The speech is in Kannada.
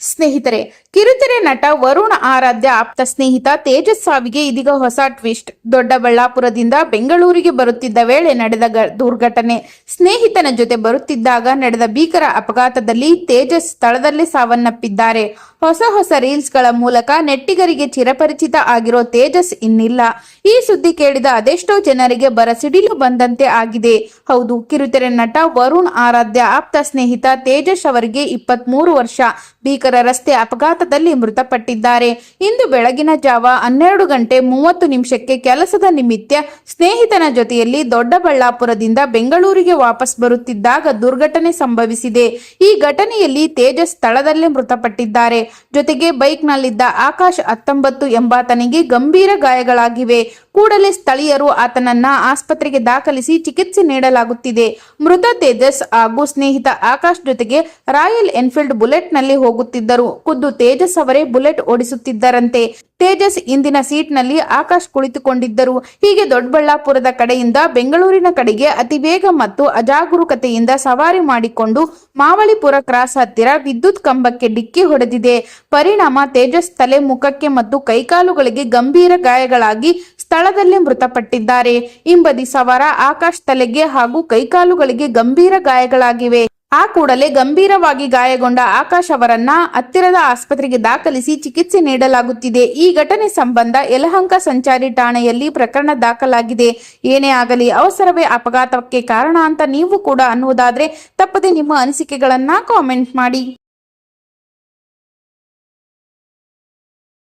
ಸ್ನೇಹಿತರೆ ಕಿರುತೆರೆ ನಟ ವರುಣ್ ಆರಾಧ್ಯ, ಆಪ್ತ ಸ್ನೇಹಿತ ತೇಜಸ್ ಸಾವಿಗೆ ಇದೀಗ ಹೊಸ ಟ್ವಿಸ್ಟ್. ದೊಡ್ಡಬಳ್ಳಾಪುರದಿಂದ ಬೆಂಗಳೂರಿಗೆ ಬರುತ್ತಿದ್ದ ವೇಳೆ ನಡೆದ ದುರ್ಘಟನೆ. ಸ್ನೇಹಿತನ ಜೊತೆ ಬರುತ್ತಿದ್ದಾಗ ನಡೆದ ಭೀಕರ ಅಪಘಾತದಲ್ಲಿ ತೇಜಸ್ ಸ್ಥಳದಲ್ಲೇ ಸಾವನ್ನಪ್ಪಿದ್ದಾರೆ. ಹೊಸ ಹೊಸ ರೀಲ್ಸ್ಗಳ ಮೂಲಕ ನೆಟ್ಟಿಗರಿಗೆ ಚಿರಪರಿಚಿತ ಆಗಿರೋ ತೇಜಸ್ ಇನ್ನಿಲ್ಲ. ಈ ಸುದ್ದಿ ಕೇಳಿದ ಅದೆಷ್ಟೋ ಜನರಿಗೆ ಬರಸಿಡಿಲು ಬಂದಂತೆ ಆಗಿದೆ. ಹೌದು, ಕಿರುತೆರೆ ನಟ ವರುಣ್ ಆರಾಧ್ಯ, ಆಪ್ತ ಸ್ನೇಹಿತ ತೇಜಸ್ ಅವರಿಗೆ ಇಪ್ಪತ್ಮೂರು ವರ್ಷ. ಭೀಕರ ರಸ್ತೆ ಅಪಘಾತದಲ್ಲಿ ಮೃತಪಟ್ಟಿದ್ದಾರೆ. ಇಂದು ಬೆಳಗಿನ ಜಾವ ಹನ್ನೆರಡು ಗಂಟೆ ಮೂವತ್ತು ನಿಮಿಷಕ್ಕೆ ಕೆಲಸದ ನಿಮಿತ್ತ ಸ್ನೇಹಿತನ ಜೊತೆಯಲ್ಲಿ ದೊಡ್ಡಬಳ್ಳಾಪುರದಿಂದ ಬೆಂಗಳೂರಿಗೆ ವಾಪಸ್ ಬರುತ್ತಿದ್ದಾಗ ದುರ್ಘಟನೆ ಸಂಭವಿಸಿದೆ. ಈ ಘಟನೆಯಲ್ಲಿ ತೇಜಸ್ ಸ್ಥಳದಲ್ಲೇ ಮೃತಪಟ್ಟಿದ್ದಾರೆ. ಜೊತೆಗೆ ಬೈಕ್ನಲ್ಲಿದ್ದ ಆಕಾಶ್ ಹತ್ತೊಂಬತ್ತು ಎಂಬಾತನಿಗೆ ಗಂಭೀರ ಗಾಯಗಳಾಗಿವೆ. ಕೂಡಲೇ ಸ್ಥಳೀಯರು ಆತನನ್ನ ಆಸ್ಪತ್ರೆಗೆ ದಾಖಲಿಸಿ ಚಿಕಿತ್ಸೆ ನೀಡಲಾಗುತ್ತಿದೆ. ಮೃತ ತೇಜಸ್ ಹಾಗೂ ಸ್ನೇಹಿತ ಆಕಾಶ್ ಜೊತೆಗೆ ರಾಯಲ್ ಎನ್ಫೀಲ್ಡ್ ಬುಲೆಟ್ನಲ್ಲಿ ಹೋಗುತ್ತಿದ್ದರು. ಖುದ್ದು ತೇಜಸ್ ಅವರೇ ಬುಲೆಟ್ ಓಡಿಸುತ್ತಿದ್ದರಂತೆ. ತೇಜಸ್ ಇಂದಿನ ಸೀಟ್ನಲ್ಲಿ ಆಕಾಶ್ ಕುಳಿತುಕೊಂಡಿದ್ದರು. ಹೀಗೆ ದೊಡ್ಡಬಳ್ಳಾಪುರದ ಕಡೆಯಿಂದ ಬೆಂಗಳೂರಿನ ಕಡೆಗೆ ಅತಿ ವೇಗ ಮತ್ತು ಅಜಾಗರೂಕತೆಯಿಂದ ಸವಾರಿ ಮಾಡಿಕೊಂಡು ಮಾವಳಿಪುರ ಕ್ರಾಸ್ ಹತ್ತಿರ ವಿದ್ಯುತ್ ಕಂಬಕ್ಕೆ ಡಿಕ್ಕಿ ಹೊಡೆದಿದೆ. ಪರಿಣಾಮ ತೇಜಸ್ ತಲೆ ಮುಖಕ್ಕೆ ಮತ್ತು ಕೈಕಾಲುಗಳಿಗೆ ಗಂಭೀರ ಗಾಯಗಳಾಗಿ ಸ್ಥಳದಲ್ಲೇ ಮೃತಪಟ್ಟಿದ್ದಾರೆ. ಹಿಂಬದಿ ಸವಾರ ಆಕಾಶ್ ತಲೆಗೆ ಹಾಗೂ ಕೈಕಾಲುಗಳಿಗೆ ಗಂಭೀರ ಗಾಯಗಳಾಗಿವೆ. ಆ ಕೂಡಲೇ ಗಂಭೀರವಾಗಿ ಗಾಯಗೊಂಡ ಆಕಾಶ್ ಅವರನ್ನ ಹತ್ತಿರದ ಆಸ್ಪತ್ರೆಗೆ ದಾಖಲಿಸಿ ಚಿಕಿತ್ಸೆ ನೀಡಲಾಗುತ್ತಿದೆ. ಈ ಘಟನೆ ಸಂಬಂಧ ಯಲಹಂಕ ಸಂಚಾರಿ ಠಾಣೆಯಲ್ಲಿ ಪ್ರಕರಣ ದಾಖಲಾಗಿದೆ. ಏನೇ ಆಗಲಿ ಅವಸರವೇ ಅಪಘಾತಕ್ಕೆ ಕಾರಣ ಅಂತ ನೀವು ಕೂಡ ಅನ್ನುವುದಾದ್ರೆ ತಪ್ಪದೆ ನಿಮ್ಮ ಅನಿಸಿಕೆಗಳನ್ನ ಕಾಮೆಂಟ್ ಮಾಡಿ.